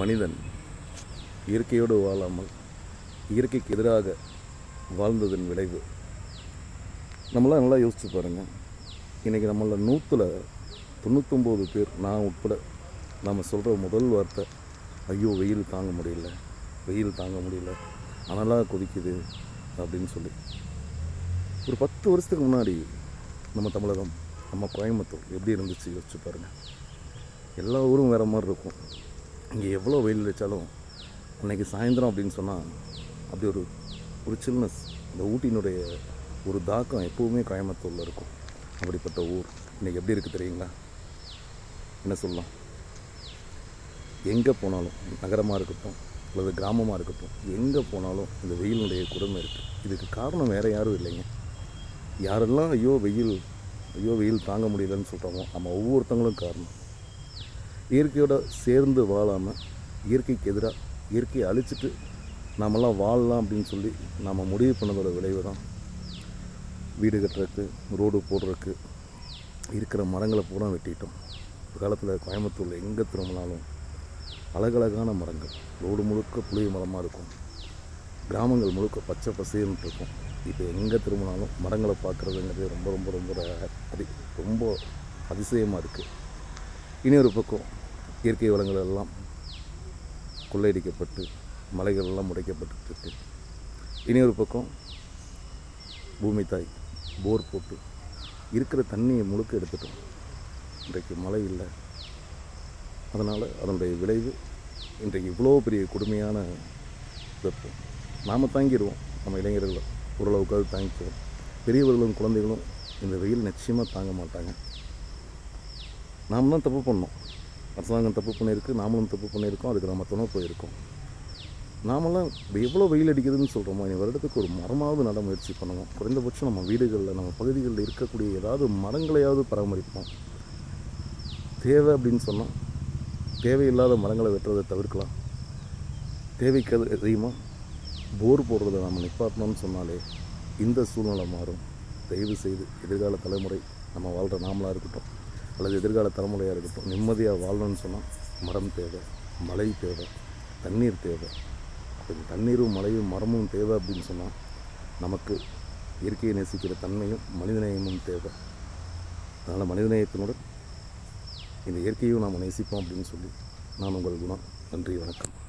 மனிதன் இயற்கையோடு வாழாமல் இயற்கைக்கு எதிராக வாழ்ந்ததன் விளைவு. நம்மளாம் நல்லா யோசிச்சு பாருங்கள் இன்றைக்கி நம்மள நூற்றில் தொண்ணூத்தொம்பது பேர் நான் உட்பட நம்ம சொல்கிற முதல் வார்த்தை ஐயோ வெயில் தாங்க முடியல வெயில் தாங்க முடியல அனலாக கொதிக்குது அப்படின்னு சொல்லி. ஒரு பத்து வருஷத்துக்கு முன்னாடி நம்ம தமிழகம் நம்ம கோயம்புத்தூர் எப்படி இருந்துச்சு யோசிச்சு பாருங்கள் எல்லா ஊரும் வேறு மாதிரி இருக்கும். இங்கே எவ்வளோ வெயில் அடித்தாலும் அன்றைக்கி சாயந்தரம் அப்படின்னு சொன்னால் அப்படி ஒரு ஒரு சில்னஸ் இந்த ஊட்டியினுடைய ஒரு தாக்கம் எப்போவுமே கோயம்புத்தூரில் இருக்கும். அப்படிப்பட்ட ஊர். இன்றைக்கி எப்படி இருக்குது தெரியுங்களா? என்ன சொல்லலாம்? எங்கே போனாலும் நகரமாக இருக்கட்டும் அல்லது கிராமமாக இருக்கட்டும் எங்கே போனாலும் இந்த வெயிலினுடைய கொடுமை இருக்குது இதுக்கு காரணம் வேறு யாரும் இல்லைங்க. யாரெல்லாம் ஐயோ வெயில் ஐயோ வெயில் தாங்க முடியலன்னு சொல்கிறாங்களோ நம்ம ஒவ்வொருத்தங்களும் காரணம். இயற்கையோட சேர்ந்து வாழாமல் இயற்கைக்கு எதிராக இயற்கையை அழிச்சிட்டு நாமெல்லாம் வாழலாம் அப்படின்னு சொல்லி நாம் முடிவு பண்ணதோட விளைவு தான் வீடு கட்டுறதுக்கு ரோடு போடுறதுக்கு இருக்கிற மரங்களை பூரா வெட்டிட்டோம். ஒரு காலத்தில் கோயம்புத்தூரில் எங்கே திரும்பினாலும் அழகழகான மரங்கள். ரோடு முழுக்க புளிய மரமாக இருக்கும். கிராமங்கள் முழுக்க பச்சை பசேல்னு இருக்கும். இப்போ எங்கே திரும்பினாலும் மரங்களை பார்க்குறதுங்கிறது ரொம்ப ரொம்ப ரொம்ப அதி ரொம்ப அதிசயமாக இருக்குது இனி ஒரு பக்கம் இயற்கை வளங்கள் எல்லாம் கொள்ளையடிக்கப்பட்டு மலைகள் எல்லாம் உடைக்கப்பட்டு இருக்கு இனி ஒரு பக்கம் பூமி தாய் போர் போட்டு இருக்கிற தண்ணியை முழுக்க எடுத்துட்டோம். இன்றைக்கு மழை இல்லை. அதனால் அதனுடைய விளைவு இன்றைக்கு இவ்வளோ பெரிய கொடுமையான வெப்பம். நாம் தாங்கிடுவோம். நம்ம இளைஞர்கள் ஓரளவுக்காவது தாங்கிக்குவோம். பெரியவர்களும் குழந்தைகளும் இந்த வெயில் நிச்சயமாக தாங்க மாட்டாங்க. நாம் தான் தப்பு பண்ணோம். அரசாங்கம் தப்பு பண்ணியிருக்கு நாமளும் தப்பு பண்ணியிருக்கோம் அதுக்கு நம்ம துணை போயிருக்கோம். நாமெல்லாம் எவ்வளோ வெயில் அடிக்குதுன்னு சொல்கிறோமோ இந்த வருடத்துக்கு ஒரு மரமாவது நட முயற்சி பண்ணுவோம். குறைந்தபட்சம் நம்ம வீடுகளில் நம்ம பகுதிகளில் இருக்கக்கூடிய ஏதாவது மரங்களையாவது பராமரிப்போம். தேவை அப்படின்னு சொன்னால் தேவையில்லாத மரங்களை வெட்டுறதை தவிர்க்கலாம். தேவைக்கு அதிகமாக போர் போடுறதை நம்ம நிப்பாட்டணும்னு சொன்னாலே இந்த சூழ்நிலை மாறும். தயவு செய்து எதிர்கால தலைமுறை நம்ம வாழ்கிற நாமளாக இருக்கட்டும். அல்லது எதிர்கால தலைமுறையாக இருக்கட்டும் நிம்மதியாக வாழணும்னு சொன்னால் மரம் தேவை மழை தேவை தண்ணீர் தேவை. அப்ப தண்ணீரும் மழையும் மரமும் தேவை அப்படின்னு சொன்னால் நமக்கு இயற்கையை நேசிக்கிற தன்மையும் மனிதநேயமும் தேவை. அதனால் மனிதநேயத்தினுடன் இந்த இயற்கையும் நாம் நேசிப்போம் அப்படின்னு சொல்லி நான் உங்கள் குணம். நன்றி வணக்கம்.